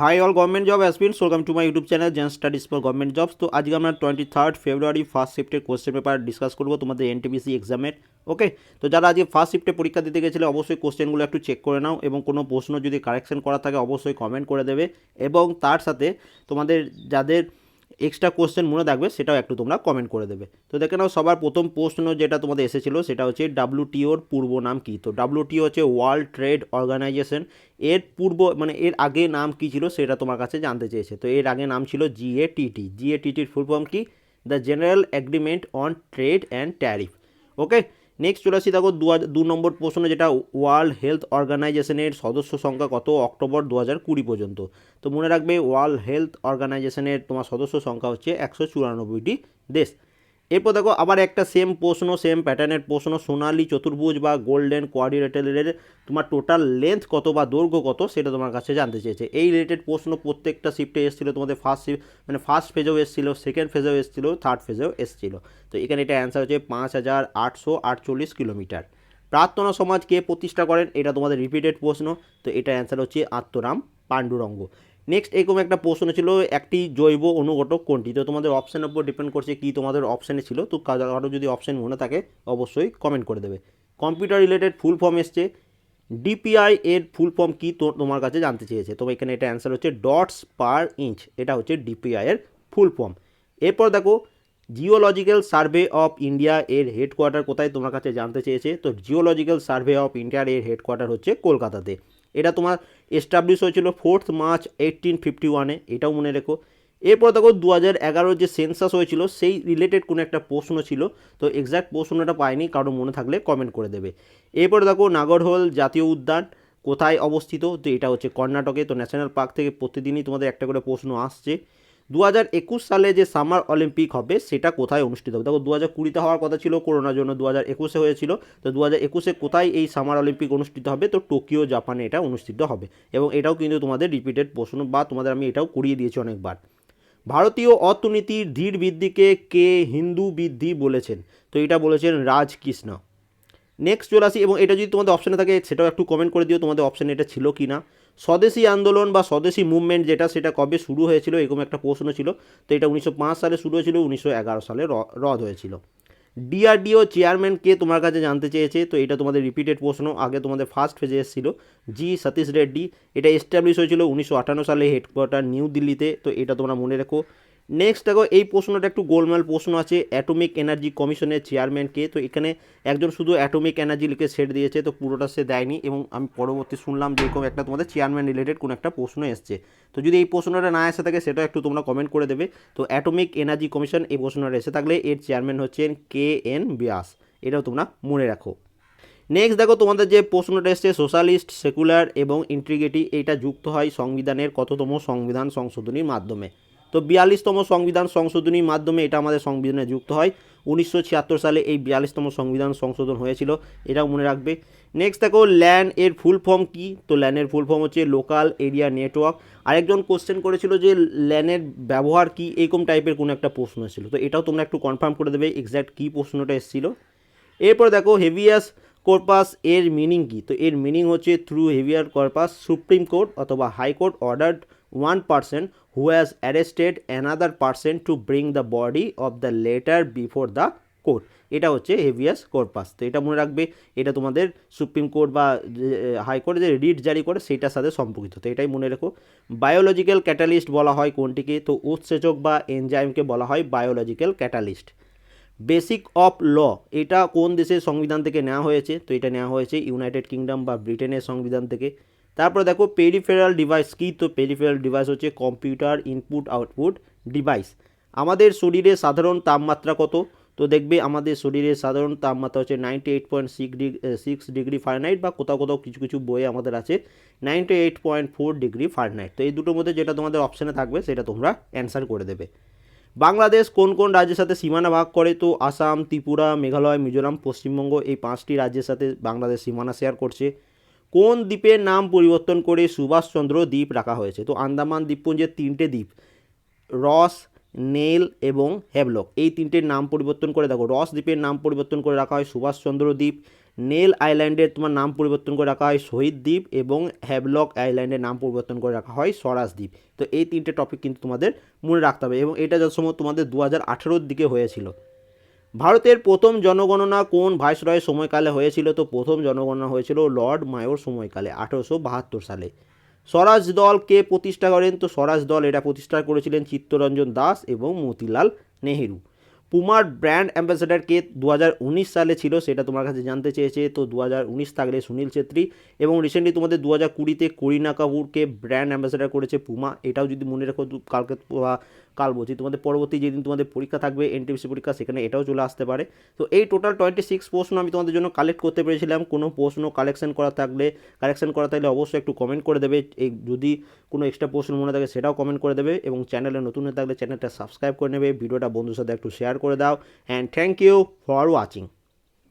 Hi all government job aspirants welcome to my YouTube channel zen studies for government jobs তো আজকে আমরা twenty third February first শিফটের question paper discuss করব তোমাদের NTPC এক্সামের ওকে তো যারা আজকে ফার্স্ট শিফটে পরীক্ষা দিতে গেছিলে, অবশ্যই কোশ্চেনগুলো একটু চেক করে নাও এবং কোনো প্রশ্ন যদি কারেকশন করা থাকে, অবশ্যই কমেন্ট করে দেবে। এবং তার সাথে তোমাদের যাদের এক্সট্রা কোশ্চেন মনে থাকবে, সেটাও একটু তোমরা কমেন্ট করে দেবে। তো দেখে নাও, সবার প্রথম প্রশ্ন যেটা তোমাদের এসেছিল, সেটা হচ্ছে ডাব্লিউটিওর পূর্ব নাম কী? তো ডাব্লিউটিও হচ্ছে ওয়ার্ল্ড ট্রেড অর্গানাইজেশন এর পূর্ব মানে এর আগে নাম কী ছিল, সেটা তোমার কাছে জানতে চেয়েছে। তো এর আগে নাম ছিল জিএটিটি জিএটিটির ফুল ফর্ম কি? The general agreement on trade and tariff okay next চলে আসি দেখো দু নম্বর প্রশ্ন যেটা ওয়ার্ল্ড হেলথ অর্গানাইজেশনের সদস্য সংখ্যা কত অক্টোবর দু হাজার কুড়ি পর্যন্ত? তো মনে রাখবে ওয়ার্ল্ড হেলথ অর্গানাইজেশনের তোমার সদস্য সংখ্যা হচ্ছে একশো চুরানব্বইটি দেশ। এরপর দেখো আবার একটা সেম প্রশ্ন সেম প্যাটার্নের প্রশ্ন, সোনালি, চতুর্ভুজ বা গোল্ডেন কোয়াড্রিলেটারের তোমার টোটাল লেন্থ কত বা দৈর্ঘ্য কত সেটা তোমার কাছে জানতে চেয়েছে। এই রিলেটেড প্রশ্ন প্রত্যেকটা শিফটে এসেছিল, তোমাদের ফার্স্ট মানে ফার্স্ট ফেজেও এসেছিল সেকেন্ড ফেজেও এসেছিল থার্ড ফেজেও এসেছিল। তো এখানে এটা অ্যান্সার হচ্ছে পাঁচ হাজার আটশো আটচল্লিশ কিলোমিটার। প্রার্থনা সমাজ কে প্রতিষ্ঠা করেন, এটা তোমাদের রিপিটেড প্রশ্ন, তো এটা অ্যান্সার হচ্ছে আত্মরাম পাণ্ডুরঙ্গ। নেক্সট এরকম একটা প্রশ্ন ছিল, একটি জৈব অনুঘটক কোনটি? তো তোমাদের অপশানের উপর ডিপেন্ড করছে কি তোমাদের অপশানে ছিল, তো কারও যদি অপশান মনে থাকে, অবশ্যই কমেন্ট করে দেবে। কম্পিউটার রিলেটেড ফুল ফর্ম এসছে। ডিপিআই এর ফুল ফর্ম কি তোমার কাছে জানতে চেয়েছে। তো এখানে এটা অ্যান্সার হচ্ছে ডটস পার ইঞ্চ এটা হচ্ছে ডিপিআই এর ফুল ফর্ম এরপর দেখো জিওলজিক্যাল সার্ভে অফ ইন্ডিয়া এর হেডকোয়ার্টার কোথায় তোমার কাছে জানতে চেয়েছে? তো জিওলজিক্যাল সার্ভে অফ ইন্ডিয়ার এর হেডকোয়ার্টার হচ্ছে কলকাতাতে। এটা তোমার এস্টাবলিশ হয়েছিল ফোর্থ মার্চ এইটিন ফিফটি ওয়ানে এটাও মনে রেখো। এরপর দেখো দু হাজার এগারোর যে সেন্সাস হয়েছিল, সেই রিলেটেড কোনো একটা প্রশ্ন ছিল, তো এক্স্যাক্ট প্রশ্নটা পাইনি, কারও মনে থাকলে কমেন্ট করে দেবে। এরপর দেখো নাগরহোল জাতীয় উদ্যান, কোথায় অবস্থিত? তো এটা হচ্ছে কর্ণাটকে, তো ন্যাশনাল পার্ক থেকে প্রতিদিনই তোমাদের একটা করে প্রশ্ন আসছে। দু হাজার একুশ সালে যে সামার অলিম্পিক হবে, সেটা কোথায় অনুষ্ঠিত হবে? দেখো, দু হাজার কুড়িতে হওয়ার কথা ছিল, করোনার জন্য দু হাজার একুশে হয়েছিল। তো দু হাজার একুশে কোথায় এই সামার অলিম্পিক অনুষ্ঠিত হবে? তো টোকিও, জাপানে এটা অনুষ্ঠিত হবে। এবং এটাও কিন্তু তোমাদের রিপিটেড প্রশ্ন, বা তোমাদের আমি এটাও করিয়ে দিয়েছি অনেকবার। ভারতীয় অর্থনীতির ধীর বৃদ্ধিকে কে হিন্দু বৃদ্ধি বলেছেন? তো এটা বলেছেন রাজকৃষ্ণ। নেক্সট চলে আসি, এবং এটা যদি তোমাদের অপশানে থাকে, সেটাও একটু কমেন্ট করে দিও, তোমাদের অপশানে এটা ছিল কি না স্বদেশি আন্দোলন বা স্বদেশি মুভমেন্ট যেটা, সেটা কবে শুরু হয়েছিল এরকম একটা প্রশ্ন ছিল। তো এটা উনিশশো পাঁচ সালে শুরু হয়েছিল, উনিশশো এগারো সালে রদ হয়েছিল। ডিআরডিও চেয়ারম্যান কে তোমার কাছে জানতে চেয়েছে? তো এটা তোমাদের রিপিটেড প্রশ্ন, আগে তোমাদের ফার্স্ট ফেজে এসেছিল। জি সতীশ রেড্ডি। এটা এস্টাবলিশ হয়েছিল উনিশশো আটান্ন সালে হেডকোয়ার্টার নিউ দিল্লিতে। তো এটা তোমরা মনে রেখো নেক্সট দেখো, এই প্রশ্নটা একটু গোলমাল প্রশ্ন আছে অ্যাটমিক এনার্জি কমিশনের চেয়ারম্যান কে। তো এখানে একজন শুধু অ্যাটমিক এনার্জি লিখে সেট দিয়েছে, তো পুরোটা সে দেয়নি এবং আমি পরবর্তী শুনলাম যে এরকম একটা তোমাদের চেয়ারম্যান রিলেটেড কোনো একটা প্রশ্ন এসছে। তো যদি এই প্রশ্নটা না এসে থাকে, সেটা একটু তোমরা কমেন্ট করে দেবে। তো অ্যাটমিক এনার্জি কমিশন এই প্রশ্নটা এসে থাকলে এর চেয়ারম্যান হচ্ছেন কে এন ব্যাস, এটাও তোমরা মনে রাখো। নেক্সট দেখো, তোমাদের যে প্রশ্নটা এসছে সোশ্যালিস্ট সেকুলার এবং ইন্ট্রিগেটি এইটা যুক্ত হয় সংবিধানের কততম সংবিধান সংশোধনীর মাধ্যমে। তো বিয়াল্লিশতম সংবিধান সংশোধনীর মাধ্যমে এটা আমাদের সংবিধানে যুক্ত হয়। উনিশশো ছিয়াত্তর সালে এই বিয়াল্লিশতম সংবিধান সংশোধন হয়েছিল, এটাও মনে রাখবে। নেক্সট দেখো ল্যান্ড এর ফুল ফর্ম কি? তো ল্যানের ফুল ফর্ম হচ্ছে লোকাল এরিয়া নেটওয়ার্ক আরেকজন কোশ্চেন করেছিল যে ল্যানের ব্যবহার কি? এরকম টাইপের কোনো একটা প্রশ্ন ছিল। তো এটাও তোমরা একটু কনফার্ম করে দেবে এক্স্যাক্ট কী প্রশ্নটা এসেছিল। এরপর দেখো হেভিয়াস কর্পাস এর মিনিং কি? তো এর মিনিং হচ্ছে থ্রু হেভিয়ার কর্পাস সুপ্রিম কোর্ট অথবা high court ordered one person who has arrested another person to bring the body of the latter before the court এটা হচ্ছে হেভিয়াস কর্পাস তো এটা মনে রাখবে, এটা তোমাদের সুপ্রিম কোর্ট বা হাইকোর্ট যে রিট জারি করে সেটার সাথে সম্পর্কিত। তো এটাই মনে রেখো। বায়োলজিক্যাল ক্যাটালিস্ট বলা হয় কোনটিকে, তো উৎসেচক বা এনজাইমকে বলা হয় biological catalyst basic of law এটা কোন দেশের সংবিধান থেকে নেওয়া হয়েছে? তো এটা নেওয়া হয়েছে ইউনাইটেড কিংডম বা ব্রিটেনের সংবিধান থেকে। তারপর দেখো পেরিফেরাল ডিভাইস কী? তো পেরিফেরাল ডিভাইস হচ্ছে কম্পিউটার ইনপুট আউটপুট ডিভাইস আমাদের শরীরে সাধারণ তাপমাত্রা কত? তো দেখবে আমাদের শরীরের সাধারণ তাপমাত্রা হচ্ছে ninety eight point six degree six degree Fahrenheit বা কোথাও কোথাও কিছু কিছু বইয়ে আমাদের আছে ninety eight point four degree Fahrenheit তো এই দুটোর মধ্যে যেটা তোমাদের অপশানে থাকবে সেটা তোমরা অ্যান্সার করে দেবে। বাংলাদেশ কোন কোন রাজ্যের সাথে সীমানা ভাগ করে? তো আসাম, ত্রিপুরা, মেঘালয়, মিজোরাম, পশ্চিমবঙ্গ এই পাঁচটি রাজ্যের সাথে বাংলাদেশ সীমানা শেয়ার করছে। কোন দ্বীপের নাম পরিবর্তন করে সুভাষচন্দ্র দ্বীপ রাখা হয়েছে? তো আন্দামান দ্বীপপুঞ্জের তিনটে দ্বীপ, রস, নেল এবং হ্যাভলক এই তিনটের নাম পরিবর্তন করে দেখো। রস দ্বীপের নাম পরিবর্তন করে রাখা হয় সুভাষচন্দ্র দ্বীপ, নেল আইল্যান্ডের তোমার নাম পরিবর্তন করে রাখা হয় শহীদ দ্বীপ এবং হ্যাভলক আইল্যান্ডের নাম পরিবর্তন করে রাখা হয় স্বরাজ দ্বীপ। তো এই তিনটে টপিক কিন্তু তোমাদের মনে রাখতে হবে এবং এটা যত সময় তোমাদের দু হাজার দিকে হয়েছিল। ভারতের প্রথম জনগণনা কোন ভাইসরয়ের সময়কালে হয়েছিল? তো প্রথম জনগণনা হয়েছিল লর্ড মায়োর সময়কালে, আঠেরোশো বাহাত্তর সালে। স্বরাজ দল কে প্রতিষ্ঠা করেন? তো স্বরাজ দল এটা প্রতিষ্ঠা করেছিলেন চিত্তরঞ্জন দাস এবং মতিলাল নেহেরু। পুমার ব্র্যান্ড অ্যাম্বাসেডার কে দু হাজার উনিশ সালে ছিল সেটা তোমার কাছে জানতে চেয়েছে, তো দু হাজার উনিশ থাকলে সুনীল ছেত্রী এবং রিসেন্টলি তোমাদের দু হাজার কুড়িতে করিনা কাপুরকে ব্র্যান্ড অ্যাম্বাসেডার করেছে পুমা, এটাও যদি মনে রাখো কালকে কাল বলছি, তোমাদের পরবর্তী যেদিন তোমাদের পরীক্ষা থাকবে এনটিপিসি পরীক্ষা, সেখানে এটাও চলে আসতে পারে। তো এই টোটাল টোয়েন্টি সিক্স প্রশ্ন আমি তোমাদের জন্য কালেক্ট করতে পেরেছিলাম, কোনো প্রশ্ন কালেকশন করা থাকলে কালেকশন করা থাকলে অবশ্যই একটু কমেন্ট করে দেবে, এই যদি কোনো এক্সট্রা প্রশ্ন মনে থাকে সেটাও কমেন্ট করে দেবে এবং চ্যানেলে নতুন হয়ে থাকলে চ্যানেলটা সাবস্ক্রাইব করে নেবে, ভিডিওটা বন্ধুর সাথে একটু শেয়ার করে দাও and thank you for watching